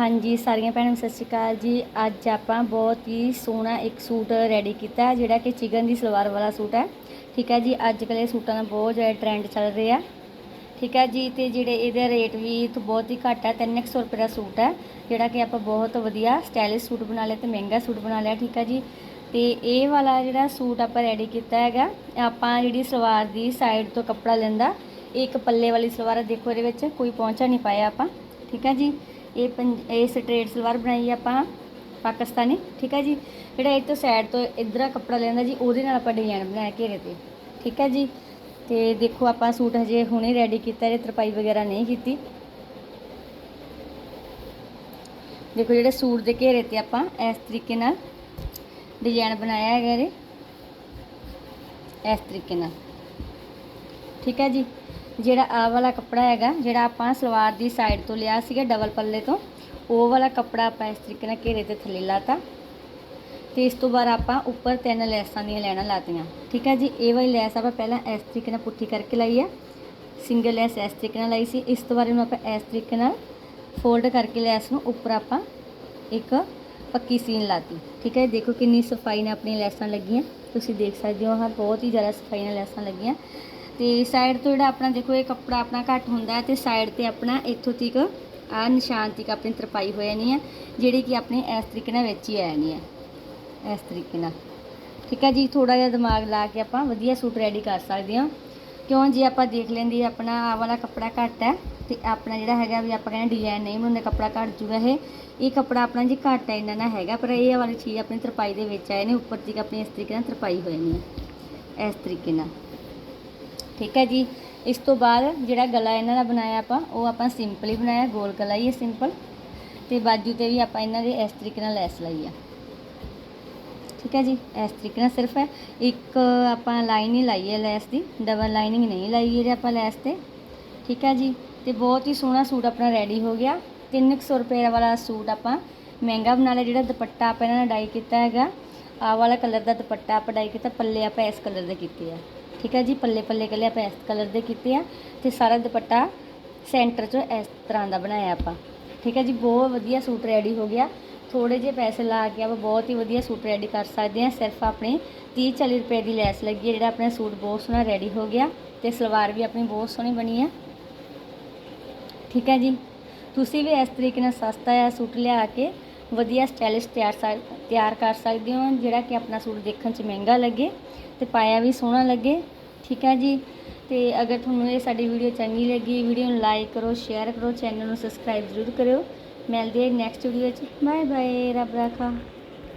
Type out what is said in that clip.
ਹਾਂਜੀ, ਸਾਰੀਆਂ ਭੈਣਾਂ ਨੂੰ ਸਤਿ ਸ਼੍ਰੀ ਅਕਾਲ ਜੀ। ਅੱਜ ਆਪਾਂ ਬਹੁਤ ਹੀ ਸੋਹਣਾ ਇੱਕ ਸੂਟ ਰੈਡੀ ਕੀਤਾ, ਜਿਹੜਾ ਕਿ ਚਿਕਨ ਦੀ ਸਲਵਾਰ ਵਾਲਾ ਸੂਟ ਹੈ। ਠੀਕ ਹੈ ਜੀ, ਅੱਜ ਕੱਲ੍ਹ ਇਹ ਸੂਟਾਂ ਦਾ ਬਹੁਤ ਜ਼ਿਆਦਾ ਟ੍ਰੈਂਡ ਚੱਲ ਰਿਹਾ। ਠੀਕ ਹੈ ਜੀ, ਤੇ ਜਿਹੜੇ ਇਹਦੇ ਰੇਟ ਵੀ ਤੋਂ ਬਹੁਤ ਹੀ ਘੱਟ ਹੈ 300 ਰੁਪਏ ਦਾ ਸੂਟ ਹੈ, ਜਿਹੜਾ ਕਿ ਆਪਾਂ ਬਹੁਤ ਵਧੀਆ ਸਟਾਈਲਿਸ਼ ਸੂਟ ਬਣਾ ਲਿਆ ਤੇ ਮਹਿੰਗਾ ਸੂਟ ਬਣਾ ਲਿਆ, ਠੀਕ ਹੈ ਜੀ। ਤੇ ਇਹ ਵਾਲਾ ਜਿਹੜਾ ਸੂਟ ਆਪਾਂ ਰੈਡੀ ਕੀਤਾ ਹੈਗਾ, ਆਪਾਂ ਜਿਹੜੀ ਸਲਵਾਰ ਦੀ ਸਾਈਡ ਤੋਂ ਕੱਪੜਾ ਲੈਂਦਾ ਇੱਕ ਪੱਲੇ ਵਾਲੀ ਸਲਵਾਰ ਹੈ, ਦੇਖੋ ਇਹਦੇ ਵਿੱਚ ਕੋਈ ਪਹੁੰਚਾ ਨਹੀਂ ਪਾਇਆ ਆਪਾਂ। ਠੀਕ ਹੈ ਜੀ ਇਹ ਪੰਜ ਇਹ ਸਟ੍ਰੇਟ ਸਲਵਾਰ ਬਣਾਈ ਆਪਾਂ ਪਾਕਿਸਤਾਨੀ, ਠੀਕ ਹੈ ਜੀ? ਜਿਹੜਾ ਇਹ ਤੋਂ ਸਾਈਡ ਤੋਂ ਇਧਰ ਕੱਪੜਾ ਲੈਂਦਾ ਜੀ, ਉਹਦੇ ਨਾਲ ਆਪਾਂ ਡਿਜ਼ਾਈਨ ਬਣਾਇਆ ਘੇਰੇ ਤੇ, ਠੀਕ ਹੈ ਜੀ? ਤੇ ਦੇਖੋ ਆਪਾਂ ਸੂਟ ਹਜੇ ਹੁਣੇ ਰੈਡੀ ਕੀਤਾ ਜੇ ਤਰਪਾਈ ਵਗੈਰਾ ਨਹੀਂ ਕੀਤੀ। ਦੇਖੋ ਜਿਹੜੇ ਸੂਟ ਦੇ ਘੇਰੇ ਤੇ ਆਪਾਂ ਇਸ ਤਰੀਕੇ ਨਾਲ ਡਿਜ਼ਾਈਨ ਬਣਾਇਆ ਹੈਗਾ ਇਹਦੇ। ਇਸ ਤਰੀਕੇ ਨਾਲ, ਠੀਕ ਹੈ ਜੀ? ਜਿਹੜਾ ਆ ਵਾਲਾ ਕੱਪੜਾ ਹੈਗਾ, ਜਿਹੜਾ ਆਪਾਂ ਸਲਵਾਰ ਦੀ ਸਾਈਡ ਤੋਂ ਲਿਆ ਸੀਗਾ ਡਬਲ ਪੱਲੇ ਤੋਂ, ਉਹ ਵਾਲਾ ਕੱਪੜਾ ਆਪਾਂ ਇਸ ਤਰੀਕੇ ਨਾਲ ਘੇਰੇ ਤੇ ਥੱਲੇ ਲਾਤਾ। ਤੇ ਇਸ ਤੋਂ ਬਾਅਦ ਆਪਾਂ ਉੱਪਰ ਤਿੰਨ ਲੈਸਾਂ ਦੀਆਂ ਲੈਣਾ ਲਾਤੀਆਂ। ਠੀਕ ਹੈ ਜੀ? ਇਹ ਵਾਲੀ ਲੈਸ ਆਪਾਂ ਪਹਿਲਾਂ ਇਸ ਤਰੀਕੇ ਨਾਲ ਪੁੱਠੀ ਕਰਕੇ ਲਾਈ ਹੈ ਸਿੰਗਲ ਲੈਸ ਇਸ ਤਰੀਕੇ ਨਾਲ ਲਾਈ ਸੀ। ਇਸ ਤੋਂ ਬਾਅਦ ਇਹਨੂੰ ਆਪਾਂ ਇਸ ਤਰੀਕੇ ਨਾਲ ਫੋਲਡ ਕਰਕੇ ਲੈਸ ਨੂੰ ਉੱਪਰ ਆਪਾਂ ਇੱਕ ਪੱਕੀ ਸੀਨ ਲਾਤੀ। ਠੀਕ ਹੈ ਦੇਖੋ ਕਿੰਨੀ ਸਫ਼ਾਈ ਨਾਲ ਆਪਣੀਆਂ ਲੈਸਾਂ ਲੱਗੀਆਂ। ਤੁਸੀਂ ਦੇਖ ਸਕਦੇ ਹੋ ਹਾਂ ਬਹੁਤ ਹੀ ਜ਼ਿਆਦਾ ਸਫ਼ਾਈ ਨਾਲ ਲੈਸਾਂ ਲੱਗੀਆਂ। ਤੇ ਸਾਈਡ ਤੋਂ ਜਿਹੜਾ ਆਪਣਾ ਦੇਖੋ ਇਹ ਕੱਪੜਾ ਆਪਣਾ ਘੱਟ ਹੁੰਦਾ ਹੈ ਤੇ ਸਾਈਡ ਤੇ ਆਪਣਾ ਇੱਥੋਂ ਤੱਕ ਆ ਨਿਸ਼ਾਨ ਤੀਕ ਆਪਣੀ ਤਰਪਾਈ ਹੋ ਜਾਣੀ ਹੈ, ਜਿਹੜੀ ਕਿ ਆਪਣੀ ਇਸ ਤਰੀਕੇ ਨਾਲ ਵਿੱਚ ਹੀ ਆ ਜਾਣੀ ਹੈ। ਇਸ ਤਰੀਕੇ ਨਾਲ। ਠੀਕ ਹੈ ਜੀ ਥੋੜਾ ਜਿਹਾ ਦਿਮਾਗ ਲਾ ਕੇ ਆਪਾਂ ਵਧੀਆ ਸੂਟ ਰੈਡੀ ਕਰ ਸਕਦੇ ਹਾਂ। ਕਿਉਂ ਜੇ ਆਪਾਂ ਦੇਖ ਲੈਂਦੇ ਆਪਣਾ ਆਹ ਵਾਲਾ ਕੱਪੜਾ ਘੱਟ ਹੈ ਤੇ ਆਪਣਾ ਜਿਹੜਾ ਹੈਗਾ ਵੀ ਆਪਾਂ ਕਹਿੰਦੇ ਡਿਜ਼ਾਈਨ ਨਹੀਂ ਬਣਾਉਂਦੇ ਕੱਪੜਾ ਘੱਟ ਜੂਗਾ ਇਹ। ਇਹ ਕੱਪੜਾ ਆਪਣਾ ਜੀ ਘੱਟ ਹੈ, ਇੰਨਾ ਨਾ ਹੈਗਾ, ਪਰ ਇਹ ਵਾਲੀ ਚੀਜ਼ ਆਪਣੀ ਤਰਪਾਈ ਦੇ ਵਿੱਚ ਆਏ ਨੇ, ਉੱਪਰ ਤੱਕ ਆਪਣੀ ਇਸ ਤਰੀਕੇ ਨਾਲ ਤਰਪਾਈ ਹੋ ਨਹੀਂ ਹੈ। ਇਸ ਤਰੀਕੇ ਨਾਲ। ਠੀਕ ਹੈ ਜੀ। ਇਸ ਤੋਂ ਬਾਅਦ ਜਿਹੜਾ ਗਲਾ ਇਹਨਾਂ ਦਾ ਬਣਾਇਆ ਆਪਾਂ, ਉਹ ਆਪਾਂ ਸਿੰਪਲ ਹੀ ਬਣਾਇਆ, ਗੋਲ ਗਲਾ ਹੀ ਹੈ ਸਿੰਪਲ ਤੇ ਬਾਜੂ ਤੇ ਵੀ ਆਪਾਂ ਇਹਨਾਂ ਦੇ ਇਸ ਤਰੀਕੇ ਨਾਲ ਲੈਸ ਲਾਈ ਆ। ਠੀਕ ਹੈ ਜੀ, ਇਸ ਤਰੀਕੇ ਨਾਲ ਸਿਰਫ ਇੱਕ ਆਪਾਂ ਲਾਈਨ ਹੀ ਲਾਈ ਹੈ ਲੈਸ ਦੀ, ਡਬਲ ਲਾਈਨਿੰਗ ਨਹੀਂ ਲਾਈ ਇਹਦੇ ਆਪਾਂ ਲੈਸ ਤੇ। ਠੀਕ ਹੈ ਜੀ, ਤੇ ਬਹੁਤ ਹੀ ਸੋਹਣਾ ਸੂਟ ਆਪਣਾ ਰੈਡੀ ਹੋ ਗਿਆ। 300 ਰੁਪਏ ਵਾਲਾ ਸੂਟ ਆਪਾਂ ਮਹਿੰਗਾ ਬਣਾ ਲਿਆ, ਜਿਹੜਾ ਦੁਪੱਟਾ ਆਪਾਂ ਇਹਨਾਂ ਨੇ ਡਾਈ ਕੀਤਾ ਹੈਗਾ। ਆ ਵਾਲਾ ਕਲਰ ਦਾ ਦੁਪੱਟਾ ਆਪਾਂ ਡਾਈ ਕੀਤਾ, ਪੱਲੇ ਆਪਾਂ ਇਸ ਕਲਰ ਦੇ ਕੀਤੇ ਆ। ਠੀਕ ਹੈ ਜੀ, ਪੱਲੇ ਪੱਲੇ ਕੱਲੇ ਆਪਾਂ ਇਸ ਕਲਰ ਦੇ ਕੀਤੇ ਆ ਤੇ ਸਾਰਾ ਦੁਪੱਟਾ ਸੈਂਟਰ 'ਚੋਂ ਇਸ ਤਰ੍ਹਾਂ ਦਾ ਬਣਾਇਆ ਆਪਾਂ। ਠੀਕ ਹੈ ਜੀ, ਬਹੁਤ ਵਧੀਆ ਸੂਟ ਰੈਡੀ ਹੋ ਗਿਆ। ਥੋੜੇ ਜਿਹੇ ਪੈਸੇ ਲਾ ਕੇ ਆਪਾਂ ਬਹੁਤ ਹੀ ਵਧੀਆ ਸੂਟ ਰੈਡੀ ਕਰ ਸਕਦੇ ਹਾਂ। ਸਿਰਫ ਆਪਣੇ 30 40 ਰੁਪਏ ਦੀ ਲੈਸ ਲੱਗੀ ਹੈ, ਜਿਹੜਾ ਆਪਣਾ ਸੂਟ ਬਹੁਤ ਸੋਹਣਾ ਰੈਡੀ ਹੋ ਗਿਆ ਤੇ ਸਲਵਾਰ ਵੀ ਆਪਣੀ ਬਹੁਤ ਸੋਹਣੀ ਬਣੀ ਹੈ। ਠੀਕ ਹੈ ਜੀ, ਤੁਸੀਂ ਵੀ ਇਸ ਤਰੀਕੇ ਨਾਲ ਸਸਤਾ ਆ ਸੂਟ ਲਿਆ ਕੇ ਵਧੀਆ ਸਟਾਈਲਿਸ਼ ਤਿਆਰ ਤਿਆਰ ਕਰ ਸਕਦੇ ਹੋ, ਜਿਹੜਾ ਕਿ ਆਪਣਾ ਸੂਟ ਦੇਖਣ 'ਚ ਮਹਿੰਗਾ ਲੱਗੇ ਤੇ ਪਾਇਆ ਵੀ ਸੋਹਣਾ ਲੱਗੇ। ਠੀਕ ਹੈ ਜੀ? ਤੇ ਅਗਰ ਤੁਹਾਨੂੰ ਇਹ ਸਾਡੀ ਵੀਡੀਓ ਚੰਗੀ ਲੱਗੀ ਵੀਡੀਓ ਨੂੰ ਲਾਈਕ ਕਰੋ ਸ਼ੇਅਰ ਕਰੋ ਚੈਨਲ ਨੂੰ ਸਬਸਕ੍ਰਾਈਬ ਜ਼ਰੂਰ ਕਰਿਓ। ਮਿਲਦੇ ਹਾਂ ਨੈਕਸਟ ਵੀਡੀਓ 'ਚ। ਬਾਏ ਬਾਏ ਰੱਬ ਰਾਖਾ।